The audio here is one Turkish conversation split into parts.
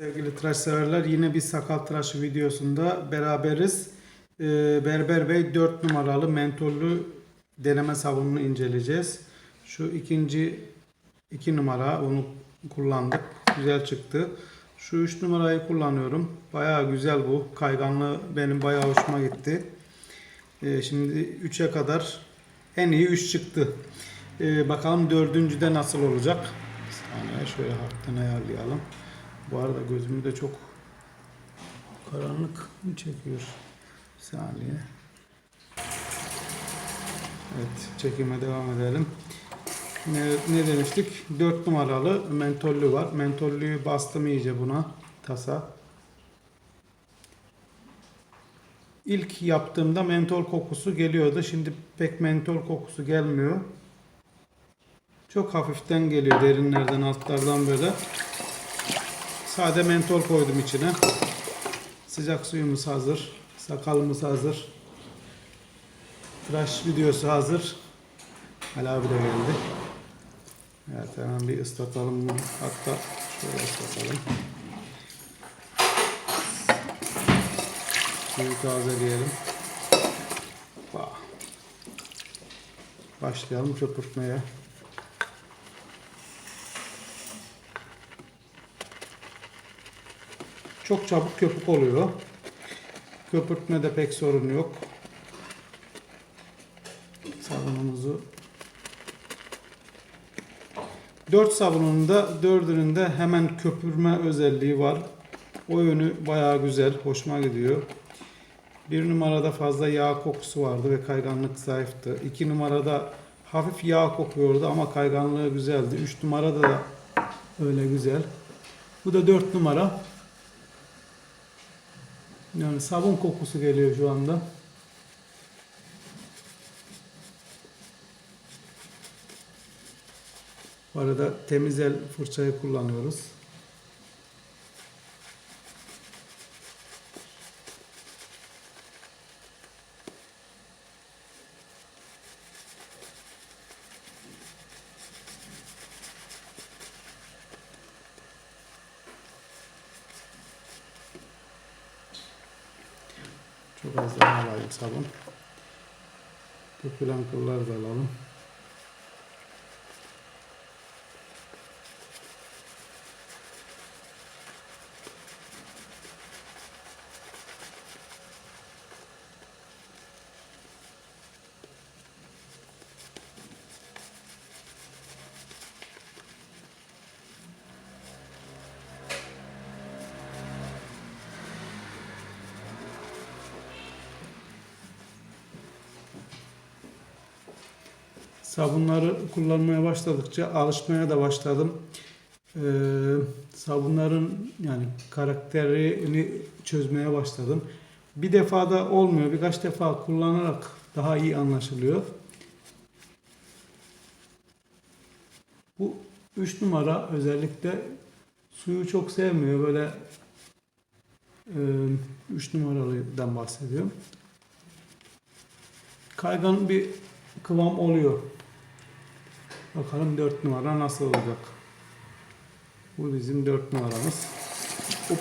Sevgili tıraş severler yine bir sakal tıraşı videosunda beraberiz. Ee, Berber Bey 4 numaralı mentollü deneme sabununu inceleyeceğiz. Şu ikinci 2 numara onu kullandık. Güzel çıktı. Şu 3 numarayı kullanıyorum. Bayağı güzel bu. Kayganlığı benim bayağı hoşuma gitti. Ee, şimdi 3'e kadar en iyi 3 çıktı. Ee, bakalım dördüncüde nasıl olacak. Bir saniye şöyle hafiften ayarlayalım. Bu arada gözümü de çok karanlık mı çekiyor? Bir saniye. Evet, çekime devam edelim. Ne, ne demiştik? 4 numaralı mentollü var. Mentollüyü bastım iyice buna. Tasa. İlk yaptığımda mentol kokusu geliyordu. Şimdi pek mentol kokusu gelmiyor. Çok hafiften geliyor derinlerden altlardan böyle. Sade mentol koydum içine. Sıcak suyumuz hazır. Sakalımız hazır. Tıraş videosu hazır. Ali abi de geldi. Evet hemen bir ıslatalım. Hatta şöyle ıslatalım. Suyu tazeleyelim. Başlayalım köpürtmeye. Çok çabuk köpük oluyor. Köpürtmede pek sorun yok. Sabunumuzu 4 sabunun da dördünün de hemen köpürme özelliği var. O yönü bayağı güzel, hoşuma gidiyor. Bir numarada fazla yağ kokusu vardı ve kayganlık zayıftı. İki numarada hafif yağ kokuyordu ama kayganlığı güzeldi. Üç numarada da öyle güzel. Bu da dört numara. Yani sabun kokusu geliyor şu anda. Bu arada temiz el fırçayı kullanıyoruz. Çok az daha alayım sabun. Dökülen kılları da alalım. Sabunları kullanmaya başladıkça alışmaya da başladım. Ee, sabunların yani karakterini çözmeye başladım. Bir defada olmuyor. Birkaç defa kullanarak daha iyi anlaşılıyor. Bu 3 numara özellikle suyu çok sevmiyor. Böyle 3 numaralıdan bahsediyorum. Kaygan bir kıvam oluyor. Bakalım 4 numara nasıl olacak. Bu bizim 4 numaramız. Hop.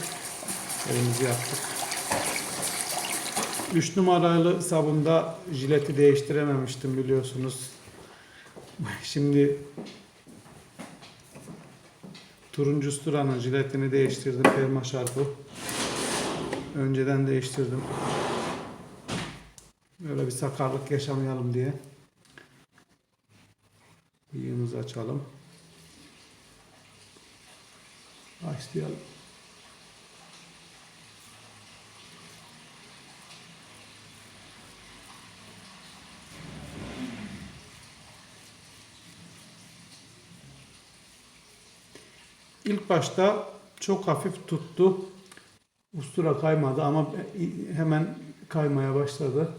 Elimizi yaptık. 3 numaralı sabunda jileti değiştirememiştim biliyorsunuz. Şimdi turuncu sturanın jiletini değiştirdim. Perma şarpı. Önceden değiştirdim. Böyle bir sakarlık yaşamayalım diye. Bıyığımızı açalım. Başlayalım. İlk başta çok hafif tuttu. Ustura kaymadı ama hemen kaymaya başladı.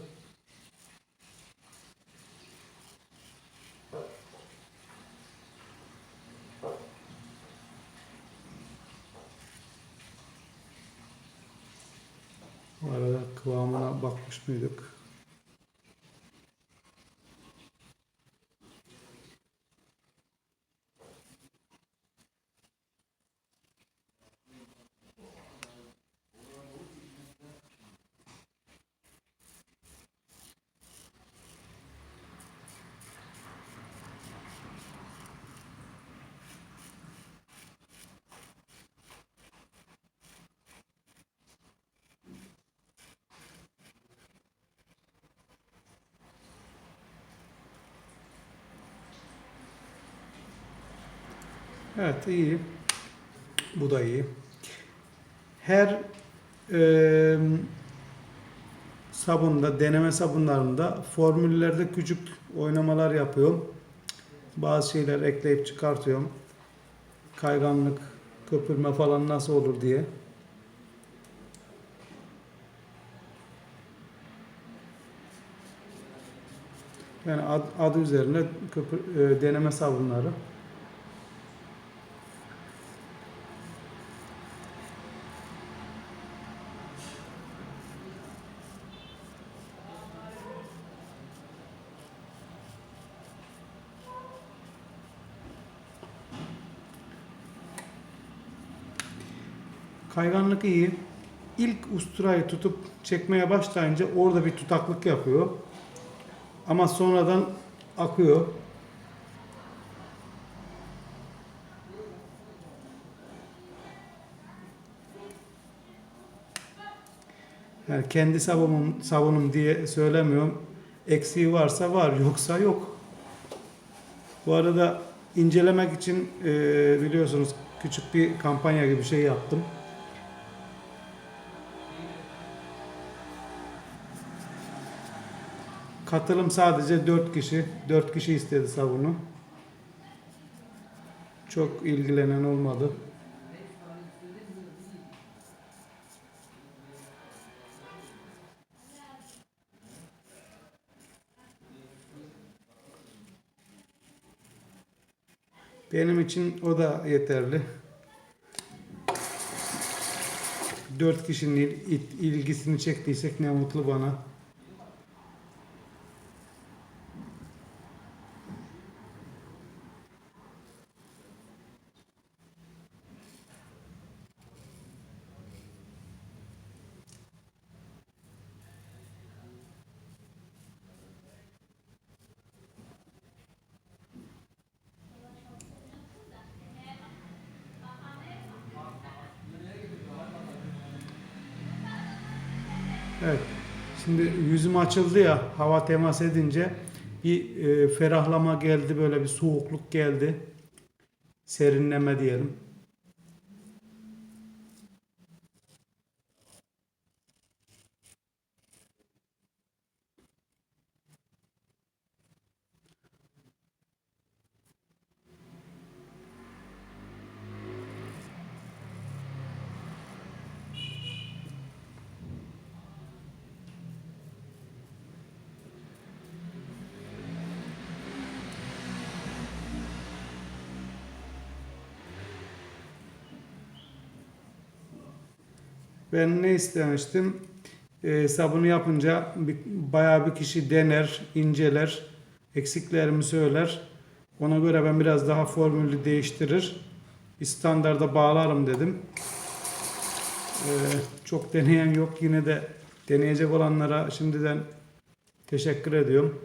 Bu arada kıvamına bakmış mıydık? Evet iyi. Bu da iyi. Her eee sabunda, deneme sabunlarında formüllerde küçük oynamalar yapıyorum. Bazı şeyler ekleyip çıkartıyorum. Kayganlık, köpürme falan nasıl olur diye. Yani ad, adı üzerinde köpür, e, deneme sabunları. Kayganlık iyi. İlk usturayı tutup çekmeye başlayınca orada bir tutaklık yapıyor. Ama sonradan akıyor. Yani kendi savunum, savunum diye söylemiyorum. Eksiği varsa var, yoksa yok. Bu arada incelemek için e, biliyorsunuz küçük bir kampanya gibi bir şey yaptım. Katılım sadece 4 kişi. 4 kişi istedi sabunu. Çok ilgilenen olmadı. Benim için o da yeterli. 4 kişinin il- ilgisini çektiysek ne mutlu bana. Evet. Şimdi yüzüm açıldı ya hava temas edince bir e, ferahlama geldi böyle bir soğukluk geldi. Serinleme diyelim. Ben ne istemiştim? E, sabunu yapınca bir, bayağı bir kişi dener, inceler, eksiklerimi söyler. Ona göre ben biraz daha formülü değiştirir. Bir standarda bağlarım dedim. E, çok deneyen yok. Yine de deneyecek olanlara şimdiden teşekkür ediyorum.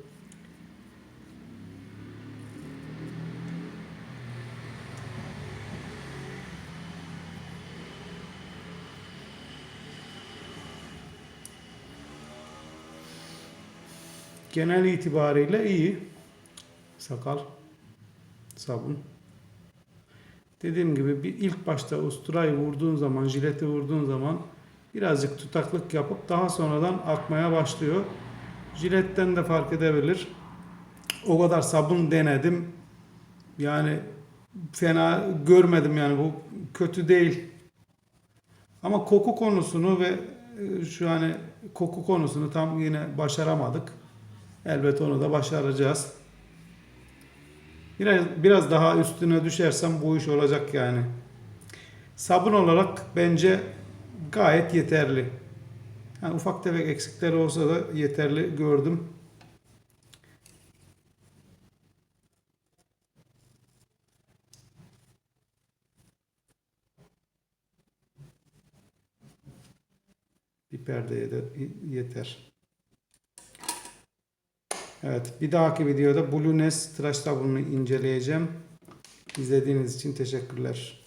Genel itibariyle iyi. Sakal, sabun. Dediğim gibi bir ilk başta usturayı vurduğun zaman, jileti vurduğun zaman birazcık tutaklık yapıp daha sonradan akmaya başlıyor. Jiletten de fark edebilir. O kadar sabun denedim. Yani fena görmedim yani bu kötü değil. Ama koku konusunu ve e, şu hani koku konusunu tam yine başaramadık. Elbet onu da başaracağız. Biraz, biraz daha üstüne düşersem bu iş olacak yani. Sabun olarak bence gayet yeterli. Yani ufak tefek eksikleri olsa da yeterli gördüm. Bir perdeye de yeter. Evet, bir dahaki videoda Blue Nest tıraş sabununu inceleyeceğim. İzlediğiniz için teşekkürler.